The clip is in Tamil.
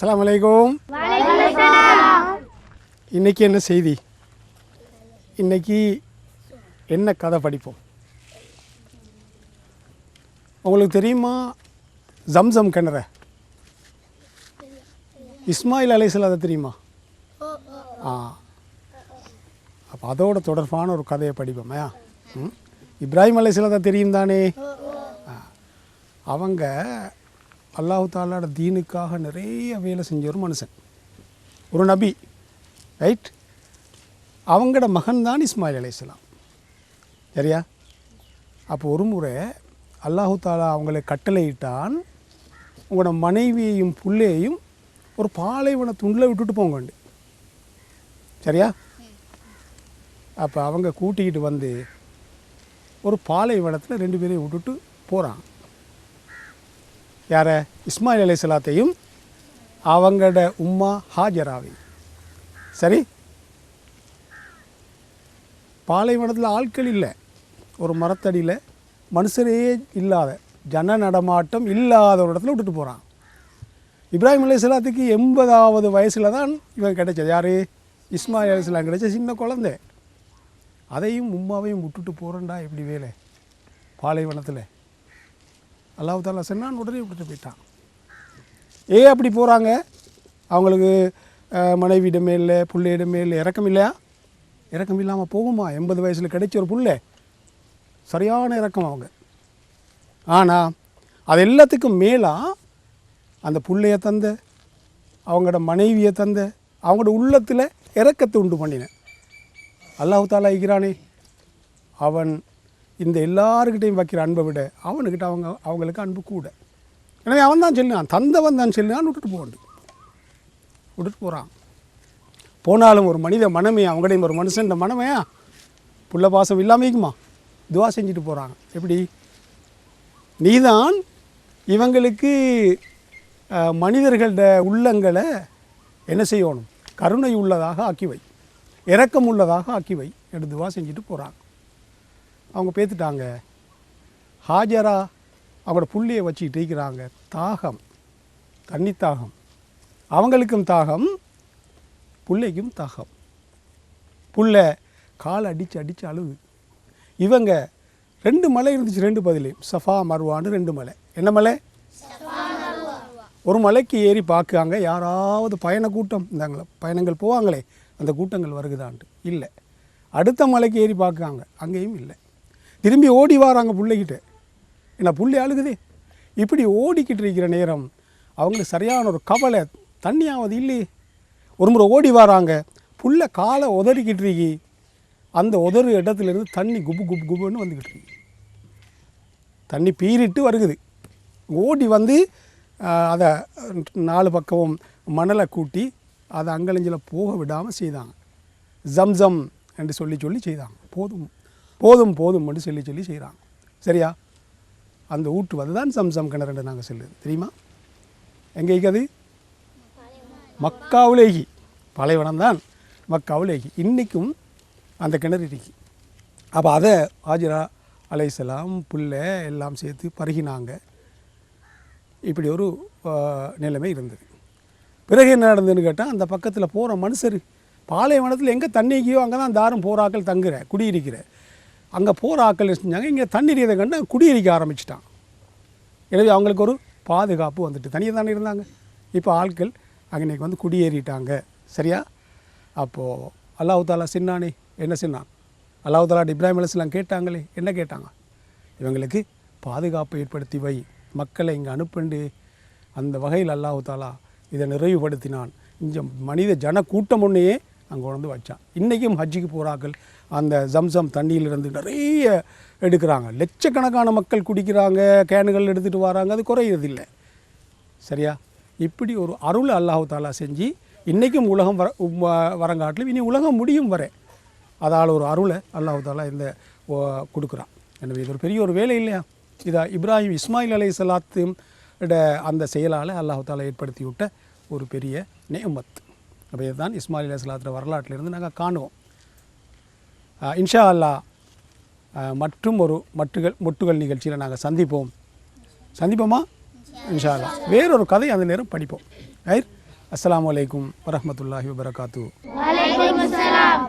அஸ்ஸலாமு அலைக்கும் இன்னைக்கு என்ன செய்தி? இன்னைக்கு என்ன கதை படிப்போம்? உங்களுக்கு தெரியுமா? ஜம்சம் கிணற. இஸ்மாயில் அலைசலாத தெரியுமா? ஆ. அப்போ அதோட தொடர்பான ஒரு கதையை படிப்போமே? ம்? இப்ராஹிம் அலைசலாத தெரியும் தானே. அவங்க அல்லாஹு தாலாட தீனுக்காக நிறைய வேலை செஞ்ச ஒரு மனுஷன். ஒரு நபி ரைட் அவங்களோட மகன் தான் இஸ்மாயில் அலைஹிஸ்ஸலாம் சரியா? அப்போ ஒரு முறை அல்லாஹு தாலா அவங்களை கட்டளையிட்டான் உங்களோட மனைவியையும் புள்ளையையும் ஒரு பாலைவன துண்டில் விட்டுட்டு போங்கண்டு சரியா? அப்போ அவங்க கூட்டிக்கிட்டு வந்து ஒரு பாலைவனத்தில் ரெண்டு பேரையும் விட்டுட்டு போகிறான் யாரை? இஸ்மாயில் அலைஹிஸ்ஸலாத்தையும் அவங்களோட உம்மா ஹாஜராவையும் சரி? பாலைவனத்தில் ஆட்கள் இல்லை. ஒரு மரத்தடியில் மனுஷரே இல்லாத ஜன நடமாட்டம் இல்லாத ஒரு இடத்துல விட்டுட்டு போகிறான் இப்ராஹிம் அலைஹிஸ்ஸலாத்துக்கு எண்பதாவது வயசில் தான் இவன் கிடைச்சது. யார்? இஸ்மாயில் அலைஹிஸ்ஸலாம் கிடைச்ச சின்ன குழந்தை. அதையும் உம்மாவையும் விட்டுட்டு போகிறேன்டா எப்படி வேலை? பாலைவனத்தில். அல்லாஹ் தாலா சொன்னான் உடனே விட்டுட்டு போயிட்டான். ஏன் அப்படி போகிறாங்க அவங்களுக்கு மனைவியிடமே இல்லை பிள்ளையிடமே இல்லை இறக்கம் இல்லையா? இறக்கம் இல்லாமல் போகுமா? எண்பது வயசில் கிடைச்ச ஒரு புள்ள. சரியான இறக்கம் அவங்க. ஆனால் அது எல்லாத்துக்கும் மேலாக அந்த பிள்ளைய தந்த அவங்களோட மனைவியை தந்த அவங்களோட உள்ளத்தில் இறக்கத்தை உண்டு பண்ணினேன் அல்லாஹு தாலா இருக்கிறானே அவன் இந்த எல்லாருக்கிட்டையும் வைக்கிற அன்பை விட அவனுக்கிட்ட அவங்க அவங்களுக்கு அன்பு கூட. எனவே அவன் தான் சொல்லுவான். தந்தவன் தான் சொல்லுவான் விட்டுட்டு போகண்டு விட்டுட்டு போகிறான் போனாலும் ஒரு மனித மனமே அவங்களையும் ஒரு மனுஷன் மனமையா புள்ள பாசம் இல்லாமல் இருக்குமா? துவா செஞ்சுட்டு போகிறாங்க எப்படி? நீதான் இவங்களுக்கு மனிதர்களோட உள்ளங்களை என்ன செய்யணும்? கருணை உள்ளதாக ஆக்கி வை. இறக்கம் உள்ளதாக ஆக்கி வை. என்று துவா செஞ்சுட்டு போகிறாங்க அவங்க பேத்துட்டாங்க. ஹாஜரா அவங்களோட புள்ளியை வச்சுக்கிட்டு இருக்கிறாங்க. தாகம். தண்ணி தாகம் அவங்களுக்கும் தாகம் புள்ளைக்கும் தாகம். புள்ள கால் அடித்து அடித்து அழுது. இவங்க ரெண்டு மலை இருந்துச்சு ரெண்டு பதிலையும் சஃபா மருவான்னு ரெண்டு மலை. என்ன மலை? ஒரு மலைக்கு ஏறி பார்க்குறாங்க. யாராவது பயண கூட்டம். இந்தாங்களே பயணங்கள் போவாங்களே. அந்த கூட்டங்கள் வருகுதான்ட்டு. இல்லை. அடுத்த மலைக்கு ஏறி பார்க்குறாங்க. அங்கேயும் இல்லை. திரும்பி ஓடி வராங்க பிள்ளைகிட்ட. என்ன புள்ளை அழுகுதே? இப்படி ஓடிக்கிட்டு இருக்கிற நேரம் அவங்களுக்கு சரியான ஒரு கவலை தண்ணியாவது இல்லை ஒரு முறை ஓடி வராங்க. புள்ள காலை உதறிக்கிட்டு இருக்கி. அந்த உதறு இடத்துலேருந்து தண்ணி குபு குபு குபுன்னு வந்துக்கிட்டு இருக்கு. தண்ணி பீறிட்டு வருகுது. ஓடி வந்து அதை நாலு பக்கமும் மணலை கூட்டி அதை அங்கலஞ்சில் போக விடாமல் செய்தாங்க. ஜம்ஜம் என்று சொல்லி சொல்லி செய்தாங்க. போதும். போதும் போதும் மட்டும் சொல்லி சொல்லி செய்கிறாங்க. சரியா? அந்த ஊட்டு தான் சம்சம் கிணறு நாங்கள் சொல்லுது தெரியுமா? எங்கே இருக்குது மக்காவுலேகி பாலைவனம் தான் மக்காவுலேகி இன்றைக்கும் அந்த கிணறு இருக்கு. அப்போ அதை ஆஜிரா அலைசலாம் புல்லை எல்லாம் சேர்த்து பருகினாங்க. இப்படி ஒரு நிலைமை இருந்தது. பிறகு என்ன நடந்ததுன்னு கேட்டால் அந்த பக்கத்தில் போகிற மனுஷர் பாலைவனத்தில் எங்கே தண்ணிக்கையோ அங்கே தான் தாரும் போராக்கள் தங்குற குடியிருக்கிற. அங்கே போகிற ஆக்கள் செஞ்சாங்க? இங்கே தண்ணீர் இதை கண்டு குடியிருக்க ஆரம்பிச்சிட்டான். எனவே அவங்களுக்கு ஒரு பாதுகாப்பு வந்துட்டு தனியாக தானே இருந்தாங்க. இப்போ ஆட்கள் அங்கே வந்து குடியேறிட்டாங்க. சரியா? அப்போது அல்லாஹாலா சின்னானே என்ன சின்னான்? அல்லாஹாலா இப்ராஹிம் அலிஸ்லாம் கேட்டாங்களே என்ன கேட்டாங்க? இவங்களுக்கு பாதுகாப்பு ஏற்படுத்தி வை. மக்களை இங்கே அனுப்பிண்டு. அந்த வகையில் அல்லாஹ் தாலா இதை நிறைவுபடுத்தினான். இங்கே மனித ஜன கூட்டம் ஒன்றையே அங்கே வந்து வச்சான் இன்றைக்கும் ஹஜ்ஜிக்கு போகிறார்கள் அந்த ஜம்சம் தண்ணியிலிருந்து நிறைய எடுக்கிறாங்க. லட்சக்கணக்கான மக்கள் குடிக்கிறாங்க கேனுகள் எடுத்துகிட்டு வராங்க அது குறையிறதில்லை. சரியா? இப்படி ஒரு அருள் அல்லாஹ் தாலா செஞ்சு இன்றைக்கும் உலகம் வர வரங்காட்டிலும் இனி உலகம் முடியும் வர அதால் ஒரு அருளை அல்லாஹ் தாலா இந்த ஓ, கொடுக்குறான். எனவே இது ஒரு பெரிய ஒரு வேலை இல்லையா? இதா இப்ராஹிம் இஸ்மாயில் அலை சலாத்து அந்த செயலால் அல்லாஹ் தாலா ஏற்படுத்தி விட்ட ஒரு பெரிய நேமத்து அப்போ இதுதான் இஸ்மாயில் அலை வரலாற்றிலிருந்து நாங்கள் காணுவோம். இன்ஷா அல்லாஹ் மற்றும் ஒரு மட்டுகள் மொட்டுகள் நிகழ்ச்சியில் நாங்கள் சந்திப்போம். சந்திப்போமா? இன்ஷா அல்லாஹ் வேறொரு கதை அந்த நேரம் படிப்போம். ஐர் அஸ்லாம் அலைக்கும் வரமத்துல்லாஹி வபரகாத்து வலைக்கும் அஸ்ஸலாம்.